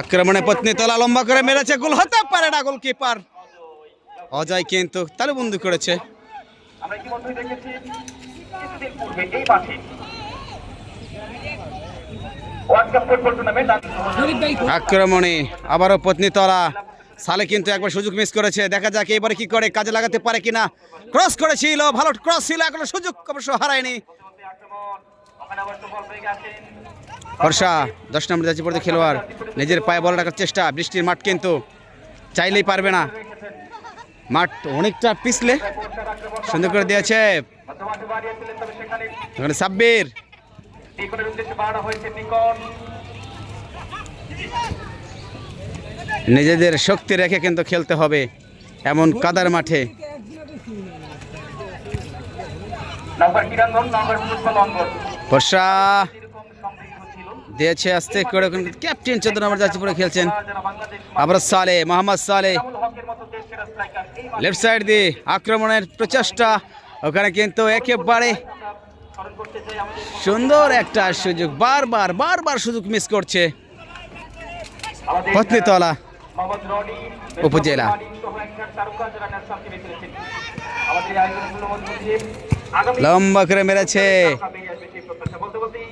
আক্রমণে পত্নী তলা লম্বা করে মেরেছে, গোল হতে পারে না গোলকিপার। অজয় কিন্তু করেছে কাপ ফুটবল টুর্নামেন্ট আক্রমণে আবারও পত্নী তলা। সালে কিন্তু একবার সুযোগ মিস করেছে। দেখা যাক এবারে কি করে কাজে লাগাতে পারে কিনা। ক্রস করেছিল, ভালো ক্রস ছিল, এখনও সুযোগ অবশ্য হারায়নি। হর্ষা দশ নম্বর জাজিপুরের খেলোয়াড়। নিজের পায়ে বল রাখার চেষ্টা, বৃষ্টির মাঠ কিন্তু চাইলেই পারবে না। মাঠ অনেকটা পিছলে সুন্দর করে দিয়েছে। সাব্বির। নিজেদের শক্তি রেখে কিন্তু খেলতে হবে এমন কাদার মাঠে। বর্ষা দিয়েছে আস্তে করে ক্যাপ্টেন চোদ্দ নম্বর যাচ্ছে পরে খেলছেন। আবার সালে, মোহাম্মদ সালে। লেফট সাইড দিয়ে আক্রমণের প্রচেষ্টা, ওখানে কিন্তু একেবারে সুন্দর একটা সুযোগ, বারবার বারবার সুযোগ মিস করছে পত্নীতলা উপজেলা। লম্বা করে মেরেছে।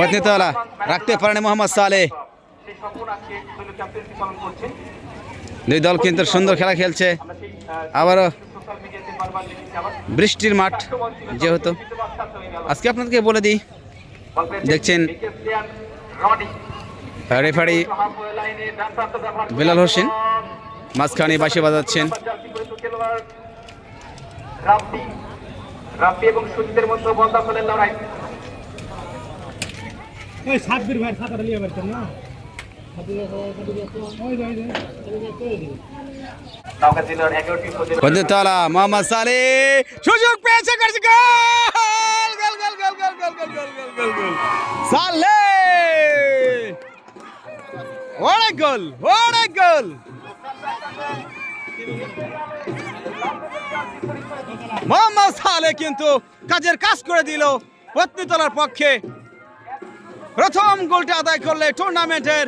পত্নীতলা রাখতে পারেনি মোহাম্মদ সালে। দুই দল কিন্তু সুন্দর খেলা খেলছে। আবারও বৃষ্টির মাঠ যেহেতু। আজকে আপনাদেরকে বলে দিই, দেখছেন রেফারি বেলাল হোসেন, মাঝখানে বাঁশি বাজাচ্ছেন। এবং মধ্যে লড়াই। ওই সাতবির ভাই সাঁতার নিয়ে পারতেন না মোহাম্মদ সালে সুযোগ পেয়েছে করছে গোল গোল গোল গোল গোল গোল গোল গোল গোল গোল গোল সালে গোল গোল মোহাম্মদ সালে কিন্তু কাজের কাজ করে দিল পত্নীতলার পক্ষে প্রথম গোলটা আদায় করলে টুর্নামেন্টের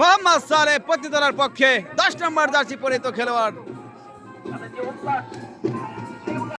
মোহাম্মদ সালে প্রতিদলার পক্ষে দশ নম্বর জার্সি পরিহিত খেলোয়াড়।